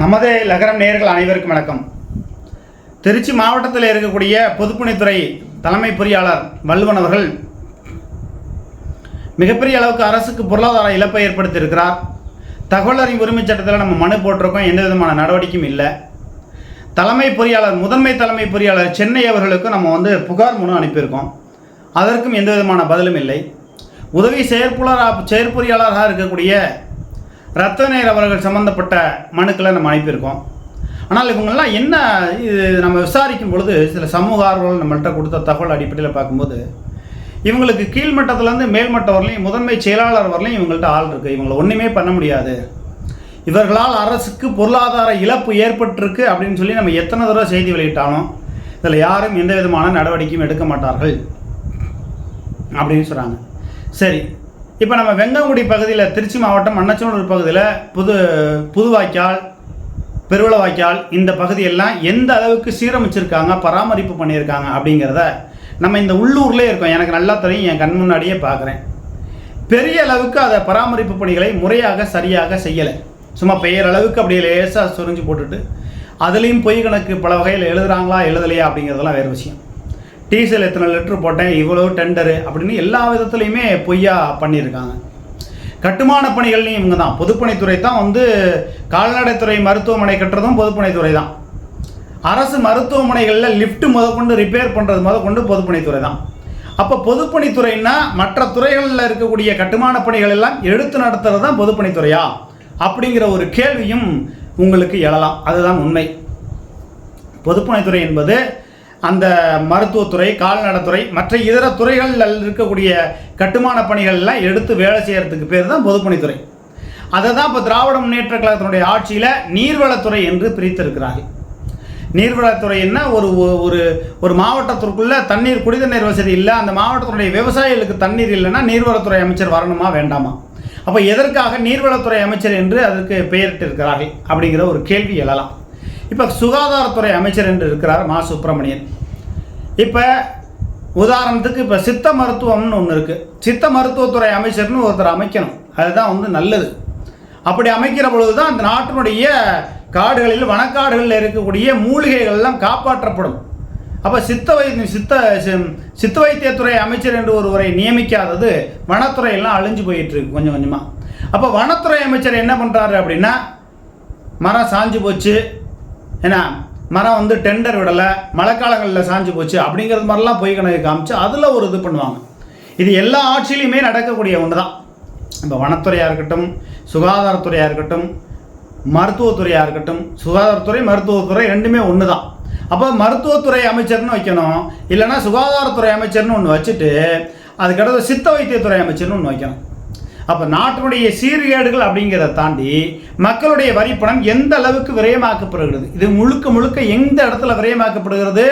நமது லகரம் நேயர்கள் அனைவருக்கும் வணக்கம். திருச்சி மாவட்டத்தில் இருக்கக்கூடிய பொதுப்பணித்துறை தலைமை பொறியாளர் வல்லுவன் அவர்கள் மிகப்பெரிய அளவுக்கு அரசுக்கு பொருளாதார இழப்பை ஏற்படுத்தியிருக்கிறார். தகவல் அறிவு உரிமைச் சட்டத்தில் நம்ம மனு போட்டிருக்கோம். எந்த விதமான நடவடிக்கையும் இல்லை. தலைமை பொறியாளர் முதன்மை தலைமை பொறியாளர் சென்னை அவர்களுக்கும் நம்ம வந்து புகார் மனு அனுப்பியிருக்கோம். அதற்கும் எந்த விதமான பதிலும் இல்லை. உதவி செயற்புலராக செயற்பொறியாளராக இருக்கக்கூடிய ரத்தநேர் அவர்கள் சம்மந்தப்பட்ட மனுக்களை நம்ம அனுப்பியிருக்கோம். ஆனால் இவங்கெல்லாம் என்ன இது நம்ம விசாரிக்கும் பொழுது சில சமூக ஆர்வலர்கள் நம்மள்கிட்ட கொடுத்த தகவல் அடிப்படையில் பார்க்கும்போது இவங்களுக்கு கீழ்மட்டத்துலேருந்து மேல்மட்டம் வரலையும் முதன்மை செயலாளர் வரலையும் இவங்கள்ட்ட ஆள் இருக்குது இவங்களை ஒன்றுமே பண்ண முடியாது. இவர்களால் அரசுக்கு பொருளாதார இழப்பு ஏற்பட்டிருக்கு அப்படின்னு சொல்லி நம்ம எத்தனை தடவை செய்தி வெளியிட்டாலும் இதில் யாரும் எந்த விதமான நடவடிக்கையும் எடுக்க மாட்டார்கள் அப்படின்னு சொல்கிறாங்க சரி இப்போ நம்ம வெங்கங்குடி பகுதியில் திருச்சி மாவட்டம் மண்ணச்சநல்லூர் பகுதியில் புது புதுவாய்க்கால் பெருவளவாய்க்கால் இந்த பகுதியெல்லாம் எந்த அளவுக்கு சீரமைச்சிருக்காங்க பராமரிப்பு பண்ணியிருக்காங்க அப்படிங்கிறத நம்ம இந்த உள்ளூர்லேயே இருக்கோம். எனக்கு நல்லா தெரியும் என் கண் முன்னாடியே பார்க்குறேன் பெரிய அளவுக்கு அதை பராமரிப்பு பணிகளை முறையாக சரியாக செய்யலை. சும்மா பெயர் அளவுக்கு அப்படியே லேசாக சுரிஞ்சு போட்டுட்டு அதுலேயும் பொய் கணக்கு பல வகையில் எழுதுகிறாங்களா எழுதலையா அப்படிங்கிறதெல்லாம் வேறு விஷயம். டீசல் எத்தனை லிட்டர் போட்டேன் இவ்வளோ டெண்டரு அப்படின்னு எல்லா விதத்துலையுமே பொய்யா பண்ணியிருக்காங்க. கட்டுமான பணிகள்லையும் இவங்க தான். பொதுப்பணித்துறை தான் வந்து கால்நடைத்துறை மருத்துவமனை கட்டுறதும் பொதுப்பணித்துறை தான். அரசு மருத்துவமனைகளில் லிஃப்ட் முதற்கொண்டு ரிப்பேர் பண்ணுறது முதற்கொண்டு பொதுப்பணித்துறை தான். அப்போ பொதுப்பணித்துறைன்னா மற்ற துறைகளில் இருக்கக்கூடிய கட்டுமான பணிகள் எல்லாம் எடுத்து நடத்துறது தான் பொதுப்பணித்துறையா? அப்படிங்கிற ஒரு கேள்வியும் உங்களுக்கு எழலாம். அதுதான் உண்மை. பொதுப்பணித்துறை என்பது அந்த மருத்துவத்துறை கால்நடைத்துறை மற்ற இதர துறைகளில் இருக்கக்கூடிய கட்டுமான பணிகள் எல்லாம் எடுத்து வேலை செய்கிறதுக்கு பேர் தான் பொதுப்பணித்துறை. அதை தான் இப்போ திராவிட முன்னேற்ற கழகத்தினுடைய ஆட்சியில் நீர்வளத்துறை என்று பிரித்திருக்கிறார்கள். நீர்வளத்துறைன்னா ஒரு ஒரு ஒரு மாவட்டத்திற்குள்ளே தண்ணீர் குடிதண்ணீர் வசதி இல்லை அந்த மாவட்டத்தினுடைய விவசாயிகளுக்கு தண்ணீர் இல்லைன்னா நீர்வளத்துறை அமைச்சர் வரணுமா வேண்டாமா? அப்போ எதற்காக நீர்வளத்துறை அமைச்சர் என்று அதற்கு பெயரிட்டிருக்கிறார்கள் அப்படிங்கிற ஒரு கேள்வி எழலாம். இப்போ சுகாதாரத்துறை அமைச்சர் என்று இருக்கிறார் மா சுப்பிரமணியன். இப்போ உதாரணத்துக்கு இப்போ சித்த மருத்துவம்னு ஒன்று இருக்குது சித்த மருத்துவத்துறை அமைச்சர்னு ஒருத்தர் அமைக்கணும். அதுதான் வந்து நல்லது. அப்படி அமைக்கிற பொழுது தான் அந்த நாட்டினுடைய காடுகளில் வனக்காடுகளில் இருக்கக்கூடிய மூலிகைகள்லாம் காப்பாற்றப்படும். அப்போ சித்த வை சித்த சி- சித்த வைத்தியத்துறை அமைச்சர் என்று ஒருவரை நியமிக்காதது வனத்துறையெல்லாம் அழிஞ்சு போயிட்டு இருக்கு கொஞ்சம் கொஞ்சமாக அப்போ வனத்துறை அமைச்சர் என்ன பண்ணுறாரு அப்படின்னா மரம் சாஞ்சு போச்சு. ஏன்னா மரம் வந்து டெண்டர் விடலை மழைக்காலங்களில் சாஞ்சு போச்சு அப்படிங்கிறது மாதிரிலாம் பொய் கணக்கு காமிச்சு அதில் ஒரு இது பண்ணுவாங்க. இது எல்லா ஆட்சியிலையுமே நடக்கக்கூடிய ஒன்று தான் இப்போ வனத்துறையாக இருக்கட்டும் சுகாதாரத்துறையாக இருக்கட்டும் மருத்துவத்துறையாக இருக்கட்டும் சுகாதாரத்துறை மருத்துவத்துறை ரெண்டுமே ஒன்று தான் அப்போ மருத்துவத்துறை அமைச்சர்னு வைக்கணும் இல்லைன்னா சுகாதாரத்துறை அமைச்சர்னு ஒன்று வச்சுட்டு அதுக்கடுத்து சித்த வைத்தியத்துறை அமைச்சர்னு ஒன்று வைக்கணும். அப்போ நாட்டினுடைய சீர்கேடுகள் அப்படிங்கிறத தாண்டி மக்களுடைய வரிப்பணம் எந்த அளவுக்கு விரயமாக்கப்படுகிறது? இது முழுக்க முழுக்க எந்த இடத்துல விரயமாக்கப்படுகிறது?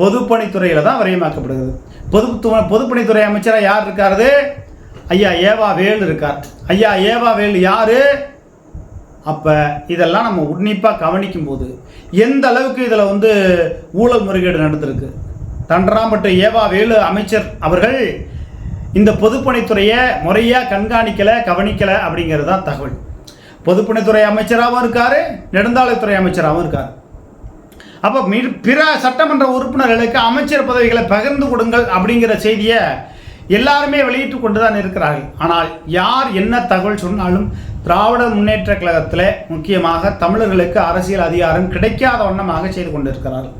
பொதுப்பணித்துறையில் தான் விரயமாக்கப்படுகிறது. பொது பொதுப்பணித்துறை அமைச்சராக யார் இருக்காரு? ஐயா ஏவா வேல் இருக்கார். ஐயா ஏவா வேல் யார்? அப்போ இதெல்லாம் நம்ம உன்னிப்பாக கவனிக்கும் போது எந்த அளவுக்கு இதில் வந்து ஊழல் முறைகேடு நடந்திருக்கு? தண்டராம்பட்டு ஏவா வேலு அமைச்சர் அவர்கள் இந்த பொதுப்பணித்துறையை முறையாக கண்காணிக்கலை கவனிக்கலை அப்படிங்கிறது தான் தகவல். பொதுப்பணித்துறை அமைச்சராகவும் இருக்கார் நெடுந்தாளத்துறை அமைச்சராகவும் இருக்கார். அப்போ மி- பிற சட்டமன்ற உறுப்பினர்களுக்கு அமைச்சர் பதவிகளை பகிர்ந்து கொடுங்கள் அப்படிங்கிற செய்தியை எல்லாருமே வெளியிட்டு கொண்டு தான் இருக்கிறார்கள். ஆனால் யார் என்ன தகவல் சொன்னாலும் திராவிட முன்னேற்ற கழகத்தில் முக்கியமாக தமிழர்களுக்கு அரசியல் அதிகாரம் கிடைக்காத வண்ணமாக செய்து கொண்டிருக்கிறார்கள்.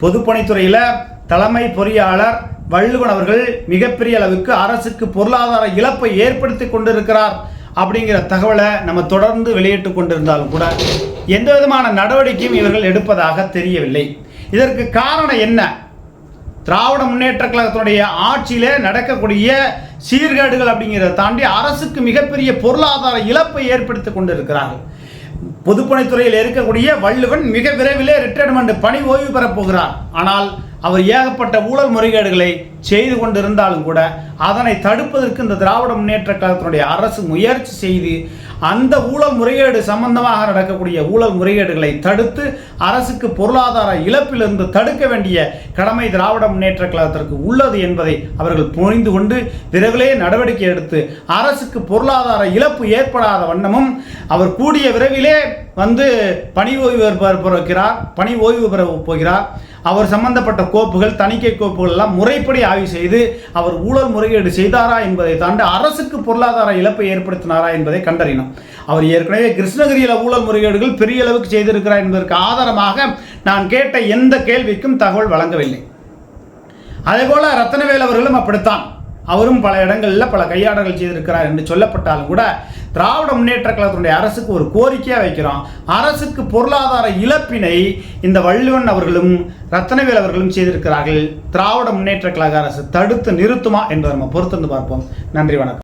பொதுப்பணித்துறையில் தலைமை பொறியாளர் வள்ளுவன் அவர்கள் மிகப்பெரிய அளவுக்கு அரசுக்கு பொருளாதார இழப்பை ஏற்படுத்தி கொண்டிருக்கிறார் அப்படிங்கிற தகவலை நம்ம தொடர்ந்து வெளியிட்டு கொண்டிருந்தாலும் கூட எந்த விதமான நடவடிக்கையும் இவர்கள் எடுப்பதாக தெரியவில்லை. இதற்கு காரணம் என்ன? திராவிட முன்னேற்ற கழகத்தினுடைய ஆட்சியிலே நடக்கக்கூடிய சீர்கேடுகள் அப்படிங்கிறத தாண்டி அரசுக்கு மிகப்பெரிய பொருளாதார இழப்பை ஏற்படுத்தி கொண்டிருக்கிறார்கள். பொதுப்பணித்துறையில் இருக்கக்கூடிய வள்ளுவன் மிக விரைவிலே ரிட்டையர்மெண்ட் பணி ஓய்வு பெறப் போகிறார். ஆனால் அவர் ஏகப்பட்ட ஊழல் முறைகேடுகளை செய்து கொண்டிருந்தாலும் கூட அதனை தடுப்பதற்கு இந்த திராவிட முன்னேற்ற கழகத்தினுடைய அரசு முயற்சி செய்து அந்த ஊழல் முறைகேடு சம்பந்தமாக நடக்கக்கூடிய ஊழல் முறைகேடுகளை தடுத்து அரசுக்கு பொருளாதார இழப்பிலிருந்து தடுக்க வேண்டிய கடமை திராவிட முன்னேற்ற கழகத்திற்கு உள்ளது என்பதை அவர்கள் புரிந்து கொண்டு விரைவிலே நடவடிக்கை எடுத்து அரசுக்கு பொருளாதார இழப்பு ஏற்படாத வண்ணமும் அவர் கூடிய விரைவிலே வந்து பணி ஓய்வு பெற போகிறார். பணி ஓய்வு பெற போகிறார். அவர் சம்பந்தப்பட்ட கோப்புகள் தணிக்கை கோப்புகள் எல்லாம் முறைப்படி ஆய்வு செய்து அவர் ஊழல் முறைகேடு செய்தாரா என்பதை தாண்டி அரசுக்கு பொருளாதார இழப்பை ஏற்படுத்தினாரா என்பதை கண்டறியணும். அவர் ஏற்கனவே கிருஷ்ணகிரியில் ஊழல் முறைகேடுகள் பெரிய அளவுக்கு செய்திருக்கிறார் என்பதற்கு ஆதாரமாக நான் கேட்ட எந்த கேள்விக்கும் தகவல் வழங்கவில்லை. அதேபோல ரத்தனவேல் அவர்களும் அப்படித்தான். அவரும் பல இடங்களில் பல கையாடல்கள் செய்திருக்கிறார் என்று சொல்லப்பட்டாலும் கூட திராவிட முன்னேற்ற கழகத்தினுடைய அரசுக்கு ஒரு கோரிக்கையாக வைக்கிறோம். அரசுக்கு பொருளாதார இழப்பினை இந்த வள்ளுவன் அவர்களும் ரத்தனவேல் அவர்களும் செய்திருக்கிறார்கள். திராவிட முன்னேற்ற கழக அரசு தடுத்து நிறுத்துமா என்பதை நம்ம பொறுத்திருந்து பார்ப்போம். நன்றி வணக்கம்.